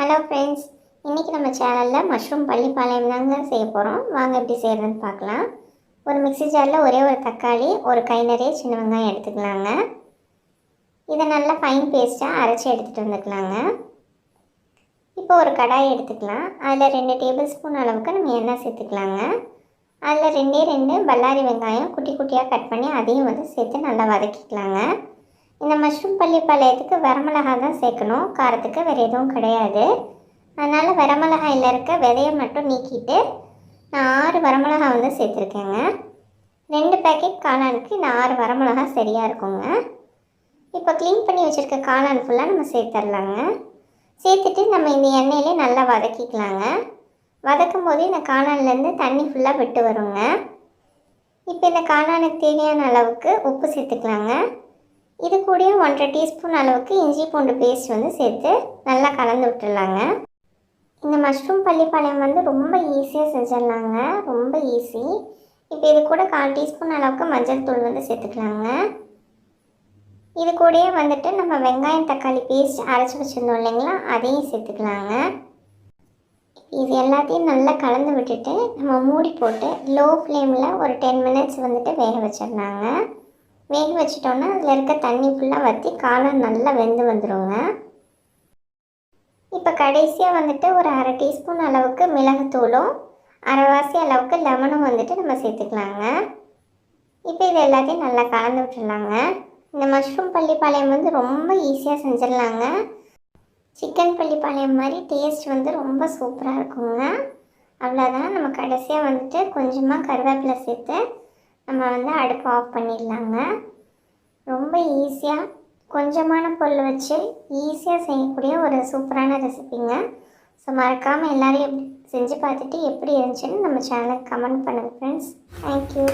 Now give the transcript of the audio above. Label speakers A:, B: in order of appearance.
A: Hello friends இன்றைக்கி நம்ம சேனலில் மஷ்ரூம் பள்ளிப்பாளையம் தாங்க செய்ய போகிறோம் வாங்க எப்படி செய்கிறதுன்னு பார்க்கலாம். ஒரு மிக்ஸி ஜாரில் ஒரே ஒரு தக்காளி ஒரு கை நிறைய சின்ன வெங்காயம் எடுத்துக்கலாங்க. இதை நல்லா ஃபைன் பேஸ்ட்டாக அரைச்சி எடுத்துகிட்டு வந்துக்கலாங்க. இப்போ ஒரு கடாய் எடுத்துக்கலாம். அதில் ரெண்டு டேபிள் ஸ்பூன் அளவுக்கு நம்ம எண்ணெய் சேர்த்துக்கலாங்க. அதில் ரெண்டே ரெண்டு பல்லாரி வெங்காயம் குட்டி குட்டியாக கட் பண்ணி அதையும் வந்து சேர்த்து நல்லா வதக்கிக்கலாங்க. இந்த மஷ்ரூம் பள்ளிப்பாளையத்துக்கு வரமிளகா தான் சேர்க்கணும். காரத்துக்கு வேறு எதுவும் கிடையாது. அதனால் வரமிளகாயில் இருக்க விதையை மட்டும் நீக்கிட்டு நான் ஆறு வரமிளகா வந்து சேர்த்துருக்கேங்க. ரெண்டு பேக்கெட் காளானுக்கு இந்த ஆறு வரமிளகா சரியாக இருக்குங்க. இப்போ க்ளீன் பண்ணி வச்சுருக்க காளான் ஃபுல்லாக நம்ம சேர்த்துடலாங்க சேர்த்துட்டு நம்ம இந்த எண்ணெயிலே நல்லா வதக்கிக்கலாங்க. வதக்கும் போது இந்த காளான்லேருந்து தண்ணி ஃபுல்லாக விட்டு வருங்க. இப்போ இந்த காளானுக்கு தேவையான அளவுக்கு உப்பு சேர்த்துக்கலாங்க. இது கூடயே ஒன்றரை டீஸ்பூன் அளவுக்கு இஞ்சி பூண்டு பேஸ்ட் வந்து சேர்த்து நல்லா கலந்து விட்டுடலாங்க. இந்த மஷ்ரூம் பள்ளிப்பாளையம் வந்து ரொம்ப ஈஸியாக செஞ்சிடலாங்க. ரொம்ப ஈஸி இப்போ இது கூட கால் டீஸ்பூன் அளவுக்கு மஞ்சள் தூள் வந்து சேர்த்துக்கலாங்க. இது கூடயே வந்துட்டு நம்ம வெங்காயம் தக்காளி பேஸ்ட் அரைச்சி வச்சுருந்தோம் இல்லைங்களா? அதையும் சேர்த்துக்கலாங்க. இது எல்லாத்தையும் நல்லா கலந்து விட்டுட்டு நம்ம மூடி போட்டு லோ ஃப்ளேமில் ஒரு டென் மினிட்ஸ் வந்துட்டு வேக வச்சிடலாங்க. வேக வச்சிட்டோன்னா அதில் இருக்க தண்ணி ஃபுல்லாக வற்றி காளான் நல்லா வெந்து வந்துடுங்க இப்போ கடைசியாக வந்துட்டு ஒரு அரை டீஸ்பூன் அளவுக்கு மிளகுத்தூளும் அரைவாசி அளவுக்கு லெமனும் வந்துட்டு நம்ம சேர்த்துக்கலாங்க. இப்போ இது எல்லாத்தையும் நல்லா கலந்து விட்டுடலாங்க இந்த மஷ்ரூம் பள்ளிப்பாளையம் வந்து ரொம்ப ஈஸியாக செஞ்சிடலாங்க. சிக்கன் பள்ளிப்பாளையம் மாதிரி டேஸ்ட் வந்து ரொம்ப சூப்பராக இருக்குங்க. அவ்வளோதான் நம்ம கடைசியாக வந்துட்டு கொஞ்சமாக கருவேப்பிலை சேர்த்து நம்ம வந்து அடுப்பு ஆஃப் பண்ணிடலாங்க. ரொம்ப ஈஸியாக கொஞ்சமான பொருள் வச்சு ஈஸியாக செய்யக்கூடிய ஒரு சூப்பரான ரெசிபிங்க ஸோ மறக்காமல் எல்லோரும் எப்படி செஞ்சு பார்த்துட்டு எப்படி இருந்துச்சுன்னு நம்ம சேனலுக்கு கமெண்ட் பண்ணுங்கள் ஃப்ரெண்ட்ஸ் தேங்க்யூ